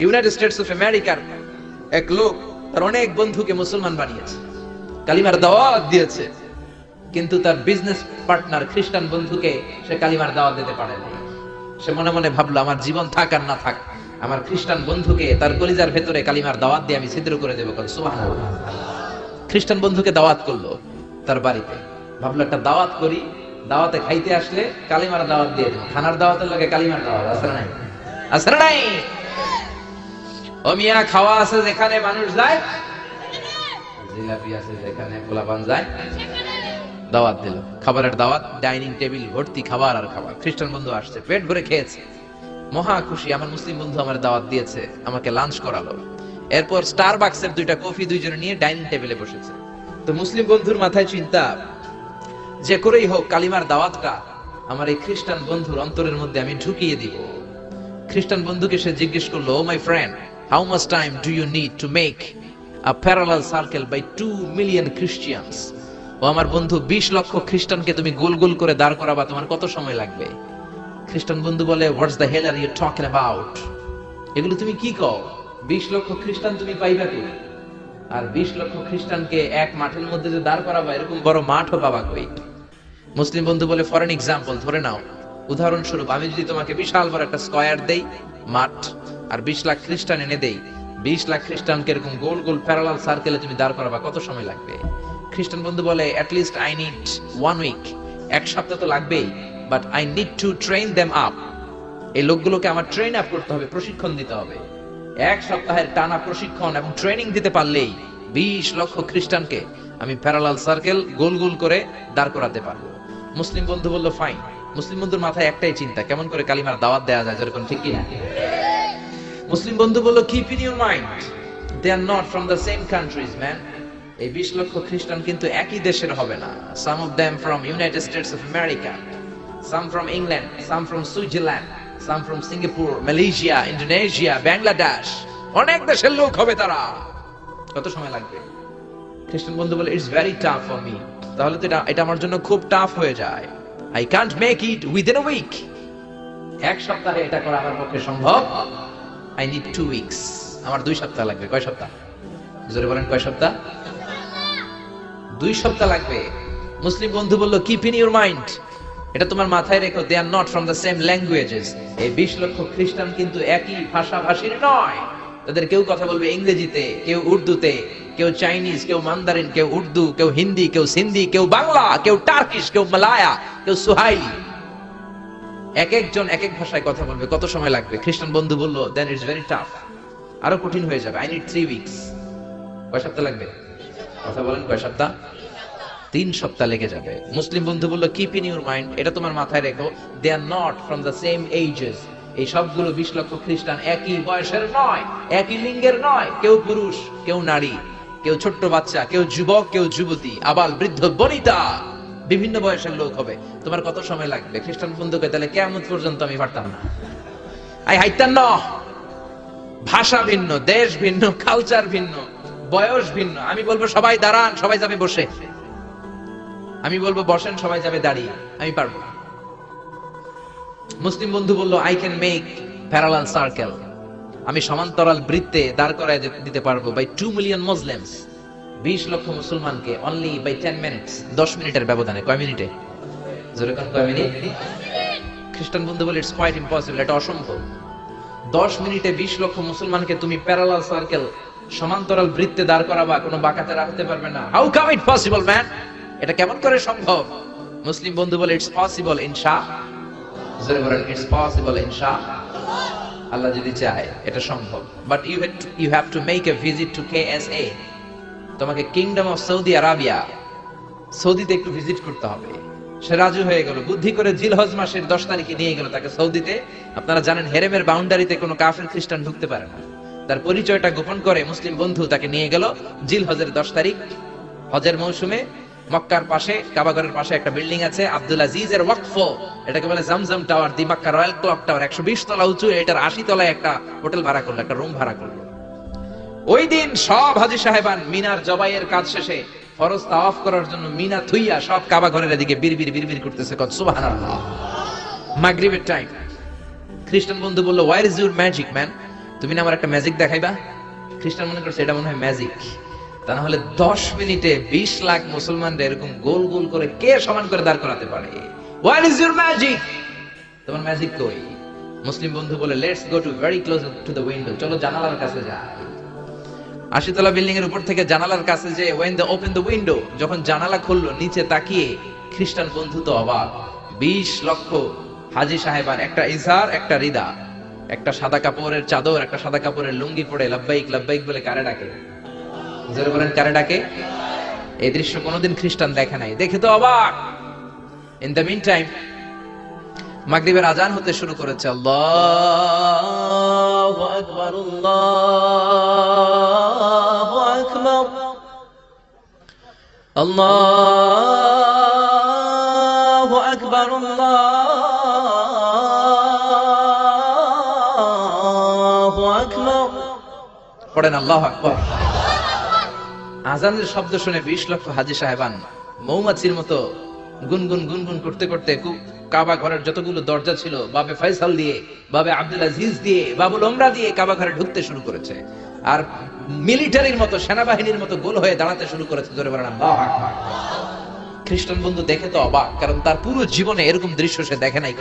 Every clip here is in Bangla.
ইউনাইটেড স্টেটস অফ আমেরিকার এক লোক তার অনেক বন্ধুকে মুসলমান বানিয়েছে, কালিমার দাওয়াত দিয়েছে, কিন্তু তার বিজনেস পার্টনার খ্রিস্টান বন্ধুকে সে কালিমার দাওয়াত দিতে পারে না সে মনে মনে ভাবলো, আমার জীবন থাক আর না থাক, আমার খ্রিস্টান বন্ধুকে তার কলিজার ভেতরে কালিমার দাওয়াত দিয়ে আমি ছিদ্র করে দেবো সুবহানাল্লাহ। খ্রিস্টান বন্ধুকে দাওয়াত করল তার বাড়িতে। ভাবলো, একটা দাওয়াত করি, দাওয়াতে খাইতে আসলে কালিমার দাওয়াত দিয়ে দেবো। খানার দাওয়াতের লাগে কালিমার দাওয়াত আসলে নাই? আসলে নাই? ও মিয়া, খাওয়া আছে যেখানে মানুষ যায়? জিলাপি আছে যেখানে পোলাপান যায়। দাওয়াত দিল। খাবারের দাওয়াত, ডাইনিং টেবিল, ভর্তি খাবার আর খাবার। খ্রিস্টান বন্ধু আসছে, পেট ভরে খেয়েছে। মহা খুশি, আমার মুসলিম বন্ধু আমার দাওয়াত দিয়েছে, আমাকে লাঞ্চ করালো। এরপর স্টার বাক্সের দুইটা কফি দুইজনে নিয়ে ডাইনিং টেবিলে বসেছে। তো মুসলিম বন্ধুর মাথায় চিন্তা, যে করেই হোক কালিমার দাওয়াতটা আমার এই খ্রিস্টান বন্ধুর অন্তরের মধ্যে আমি ঢুকিয়ে দিব। খ্রিস্টান বন্ধুকে সে জিজ্ঞেস করল, ও my friend how much time do you need to make a parallel circle by two million Christians ও আমার বন্ধু, বিশ লক্ষ খ্রিস্টানকে তুমি গোল গোল করে দাঁড় করাবা, তোমার কত সময় লাগবে? খ্রিস্টান বন্ধু বলে what's the hell are you talking about এগুলো তুমি কি কও? বিশ লক্ষ খ্রিস্টান তুমি পাইবা কি? আর বিশ লক্ষ খ্রিস্টানকে এক মাঠের মধ্যে যে দাঁড় করাবা, এরকম বড় মাঠও পাবা কই? মুসলিম বন্ধু বলে ফর এন এক্সাম্পল ধরে নাও। উদাহরণস্বরূপ, আমি যদি তোমাকে বিশাল বড় একটা স্কয়ার দেই মাঠ আর বিশ লাখ খ্রিস্টান এনে দেই। বিশ লাখ খ্রিস্টানকে এরকম গোল গোল প্যারালাল সার্কেলে তুমি দাঁড় করাবা। কত সময় লাগবে? খ্রিস্টান বন্ধু বলে at least I need one week এক সপ্তাহ তো লাগবেই but I need to train them up এই লোকগুলোকে আমার ট্রেন আপ করতে হবে, প্রশিক্ষণ দিতে হবে। এক সপ্তাহের টানা প্রশিক্ষণ এবং ট্রেনিং দিতে পারলেই বিশ লক্ষ খ্রিস্টানকে আমি প্যারালাল সার্কেল গোল গোল করে দাঁড় করাতে পারব। মুসলিম বন্ধু বলল ফাইন মুসলিম বন্ধুর মাথায় একটাই চিন্তা, কেমন করে কালিমার দাওয়াত দেওয়া যায়, যেরকম ঠিক কিনা? মুসলিম বন্ধু বলল keep in your mind they are not from the same countries man এই বিশ লক্ষ খ্রিস্টান কিন্তু একই দেশের হবে না। Some of them from United States of America some from England some from Switzerland some from Singapore Malaysia Indonesia Bangladesh অনেক দেশের লোক হবে তারা। কত সময় লাগবে? খ্রিস্টান বন্ধু বলে it's very tough for me তাহলে তো এটা এটা আমার জন্য খুব টাফ হয়ে যায়। I can't make it within week এক সপ্তাহে এটা করা আমার পক্ষে সম্ভব। আই নিড টু উইকস আমার দুই সপ্তাহ লাগবে। কয় সপ্তাহ? জোরে বলেন, কয় সপ্তাহ? দুই সপ্তাহ লাগবে। মুসলিম বন্ধু বলল কিপ ইন ইউর মাইন্ড এটা তোমার মাথায় রেখো they are not from the same languages এই বিশ লক্ষ খ্রিস্টান কিন্তু একই ভাষাভাষীর নয়। তাদের কেউ কথা বলবে ইংরেজিতে, কেউ উর্দুতে, কেউ চাইনিজ, কেউ মান্দারিন, কেউ উর্দু, কেউ হিন্দি, কেউ সিন্ধি, কেউ বাংলা, কেউ টার্কিশ, কেউ মালায়া, কেউ সুহাইলি। এক একজন, এক এক ভাষায় কথা বলবে। কত সময় লাগবে? খ্রিস্টান বন্ধু বলল দেন ইটস ভেরি টাফ আরও কঠিন হয়ে যাবে। আই নিড থ্রি উইকস কয় সপ্তাহ লাগবে? কথা বলেন, কয় সপ্তাহ? তিন সপ্তাহ লেগে যাবে। মুসলিম বন্ধু বলল কিপ ইন ইউর মাইন্ড এটা তোমার মাথায় রেখো they are not from the same ages এই সবগুলো বিশ লক্ষ খ্রিস্টান একই বয়সের নয়, একই লিঙ্গের নয়। কেউ পুরুষ, কেউ নারী, কেউ ছোট্ট বাচ্চা, কেউ যুবক, কেউ যুবতী, আবাল, বৃদ্ধ, বনিতা। বিভিন্ন বয়সের লোক হবে। তোমার কত সময় লাগবে? খ্রিস্টান বন্ধুকে তাহলে কেমন পর্যন্ত আমি পারতাম না। আই হাইতাম না ভাষা ভিন্ন, দেশ ভিন্ন কালচার ভিন্ন, বয়স ভিন্ন। আমি বলব সবাই দাঁড়ান, সবাই যাবে বসে। আমি বলব বসেন, সবাই যাবে দাঁড়িয়ে। আমি পারব না। মুসলিম বন্ধু বলল I can make parallel circle আমি সমান্তরাল বৃত্তে দাঁড় করায় দিতে পারব বাই টু মিলিয়ন মুসলিমস বিশ লক্ষ মুসলমানকে অনলি বাই টেন মিনিটস দশ মিনিটের ব্যবধানে। কয় মিনিটে? জোরে কয় মিনিট? খ্রিস্টান বন্ধু বলে ইটস কোয়াইট ইম্পসিবল এটা অসম্ভব. দশ মিনিটে বিশ লক্ষ মুসলমানকে তুমি প্যারালাল সার্কেল সমান্তরাল বৃত্তে দাঁড় করাবা, কোনো বাঁকাতে রাখতে পারবে না। How come it possible man এটা কেমন করে সম্ভব? মুসলিম বন্ধু বলে ইটস পসিবল ইনশা সে রাজু হয়ে গেল। বুদ্ধি করে জিলহজ মাসের দশ তারিখে নিয়ে গেল তাকে সৌদিতে আপনারা জানেন, হেরেমের বাউন্ডারিতে কোনো কাফের খ্রিস্টান ঢুকতে পারে না। তার পরিচয়টা গোপন করে মুসলিম বন্ধু তাকে নিয়ে গেল জিলহজের দশ তারিখ, হজের মৌসুমে। মক্কার পাশে কাবাগরের পাশে একটা বিল্ডিং আছে, আব্দুল আজিজের ওয়াকফ। এটাকে বলে Zamzam tower, the Mecca royal clock tower. একশো বিশ তলা উঁচু, এটার আশি তলায় একটা হোটেল ভাড়া করল, একটা রুম ভাড়া করল। ওই দিন সব হাজি সাহেবান মিনার জবাইয়ের কাজ শেষে ফরজ তাওয়াফ করার জন্য মিনা থুইয়া সব কাবা ঘরের এদিকে বিড়বিড় বিড়বিড় করতেছে কত সুবহানাল্লাহ। মাগরিবের টাইম খ্রিস্টান বন্ধু বলল where is your magic man তুমি না আমার একটা ম্যাজিক দেখাইবা? খ্রিস্টান মনে করছে, এটা মনে হয় ম্যাজিক তা না হলে দশ মিনিটে বিশ লাখ মুসলমানরা এরকম গোল গোল করে কে সমান করে দাঁড় করাতে পারে? হোয়াট ইজ ইউর ম্যাজিক তোমার ম্যাজিক কই? মুসলিম বন্ধু বলে let's go to very close to the window চলো জানালার কাছে যাই। আশিতলা বিল্ডিং এর উপর থেকে জানালার কাছে যে when the open the window যখন জানালা খুললো, নিচে তাকিয়ে খ্রিস্টান বন্ধু তো অবাক। বিশ লক্ষ হাজি সাহেবার একটা ইজার একটা রিদা, একটা সাদা কাপড়ের চাদর, একটা সাদা কাপড়ের লুঙ্গি পরে লাব্বাইক লাব্বাইক বলে কারে ডাকে? জোরে বলেন, কারে ডাকে? এই দৃশ্য কোনোদিন খ্রিস্টান দেখে নাই। দেখে তো অবাক। ইন দ্য মিন টাইম মাগরিবের আজান হতে শুরু করেছে। আল্লাহু আকবার আল্লাহু আকবার। আল্লাহু আকবার আল্লাহু আকবার। পড়েন আল্লাহু আকবার। আজানের শব্দ শুনে বিশ লক্ষ হাজি সাহেবান মৌমাছির মতো গুনগুন গুনগুন করতে করতে কাবা ঘরের যতগুলো দরজা ছিল, বাবে ফয়সাল দিয়ে, বাবে আব্দুল আজিজ দিয়ে, বাবুল ওমরা দিয়ে কাবা ঘরে ঢুকতে শুরু করেছে। আর মিলিটারির মতো, সেনাবাহিনীর মতো গোল হয়ে দাঁড়াতে শুরু করেছে, জোরে বলেন খ্রিস্টান বন্ধু দেখে তো অবাক, কারণ তার পুরো জীবনে এরকম দৃশ্য সে দেখে নাই।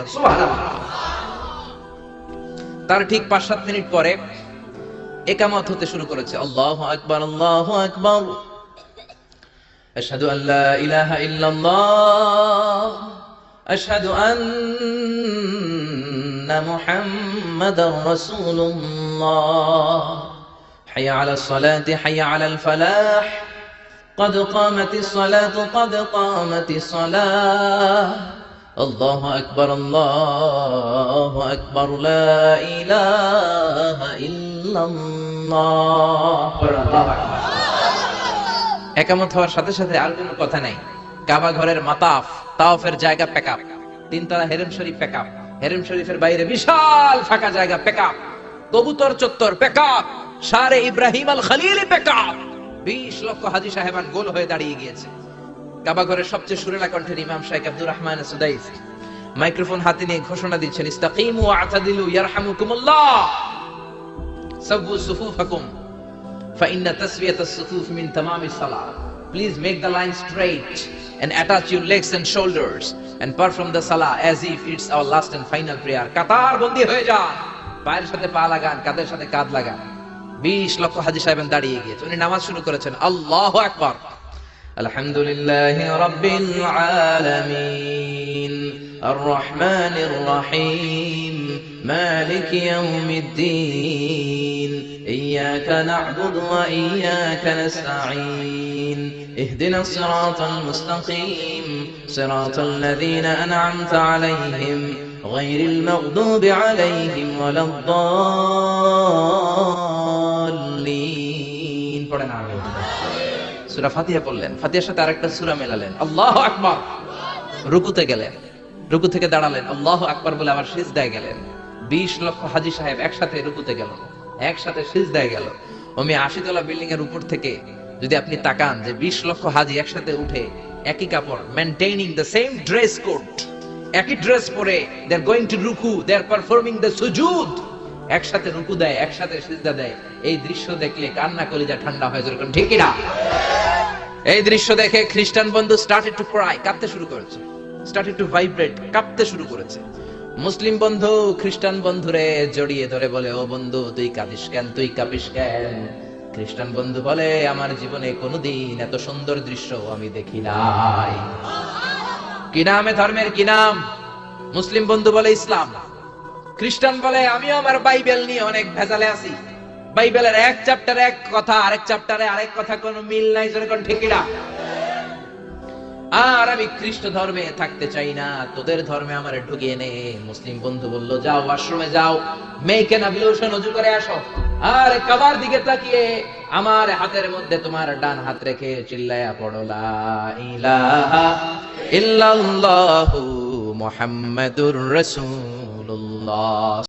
তার ঠিক পাঁচ সাত মিনিট পরে একামত হতে শুরু করেছে আল্লাহু আকবার আল্লাহু আকবার আশহাদু আন লা ইলাহা ইল্লাল্লাহ আশহাদু আন্না মুহাম্মাদার রাসূলুল্লাহ حي على الصلاة حي على الفلاح قد قامت الصلاة قد قامت الصلاة الله أكبر الله أكبر لا إله একামত হওয়ার সাথে সাথে আর কোনো কথা নাই। কাবা ঘরের মাতাফ, তাওফের জায়গা প্যাকআপ। তিনতলা হেরেম শরীফ প্যাকআপ। হেরেম শরীফের বাইরে বিশাল ফাঁকা জায়গা প্যাকআপ। কবুতর চত্বর প্যাকআপ। সারে ইব্রাহিম আল খলিল প্যাকআপ। বিশ লক্ষ হাজি সাহেবান গোল হয়ে দাঁড়িয়ে গিয়েছে। কাবা ঘরের সবচেয়ে সুরেলা কণ্ঠের ইমাম Sheikh Abdur Rahman Sudais microphone হাতে নিয়ে ঘোষণা দিচ্ছেন, ইস্তাকিমু আতাদিলু ইয়ারহামুকুমুল্লাহ। সাব্বু সুফুফাকুম فإن تسوية الصفوف من تمام الصلاة. Please make the line straight and attach your legs and shoulders and perform the salah as if it's our last and final prayer. কাতার বন্দি হয়ে যান পায়ের সাথে পা লাগান কাঁধের সাথে কাঁধ লাগান বিশ লক্ষ হাজি সাহেবেন দাঁড়িয়ে গিয়েছে উনি নামাজ শুরু করেছেন আল্লাহ আকবার الحمد لله رب العالمين الرحمن الرحيم مالك يوم الدين إياك نعبد وإياك نستعين اهدنا الصراط المستقيم صراط الذين أنعمت عليهم غير المغضوب عليهم ولا الضالين পড়েন আমিন সূরা ফাতিহা পড়লেন ফাতিহার সাথে আরেকটা সূরা মেলালেন আল্লাহু আকবার রুকুতে গেলেন রুকু থেকে দাঁড়ালেন আল্লাহু আকবার বলে আবার সিজদায় গেলেন 20 লক্ষ হাজী সাহেব একসাথে রুকুতে গেল, একসাথে সিজদায় গেল। ওমি আশিতলা বিল্ডিং এর উপর থেকে যদি আপনি তাকান যে 20 লক্ষ হাজী একসাথে উঠে একই কাপড় maintaining the same dress code একই ড্রেস পরে দে আর গোইং টু রুকু দে আর পারফর্মিং দ্য সুজুদ একসাথে রুকু দেয়, একসাথে সিজদা দেয়। এই দৃশ্য দেখলে কান্না কলিজা ঠান্ডা হয়ে, যেরকম ঠিক না এই দৃশ্য দেখে খ্রিস্টান বন্ধু স্টার্টেড টু ক্রাই কাঁপতে শুরু করেছে। স্টার্টেড টু ভাইব্রেট কাঁপতে শুরু করেছে। মুসলিম বন্ধু, খ্রিস্টান বন্ধুরে জড়িয়ে ধরে বলে, ও বন্ধু, তুই কাঁদিস কেন? তুই কাঁপিস কেন? খ্রিস্টান বন্ধু বলে, আমার জীবনে কোনোদিন এত সুন্দর দৃশ্য আমি দেখি নাই। কি নামে ধর্মের? কি নাম? মুসলিম বন্ধু বলে, ইসলাম। খ্রিস্টান বলে, আমিও আমার বাইবেল নিয়ে অনেক ভেজালে আছি। বাইবেলের এক চ্যাপ্টারে এক কথা, আরেক চ্যাপ্টারে আরেক কথা, কোনো মিল নাই, যেরকম ঠিকিরা আর আমি খ্রিস্ট ধর্মে থাকতে চাই না, তোদের ধর্মে আমার ঢুকিয়ে নে। মুসলিম বন্ধু বলল, যাও, আশ্রমে যাও, মেয়েকে না বিলোষণ অজু করে আসো। আর কাবার দিকে তাকিয়ে আমার হাতের মধ্যে তোমার ডান হাত রেখে চিল্লায়া পড়ো ইলাহা ইল্লাল্লাহু মুহাম্মাদুর রাসূলুল্লাহ।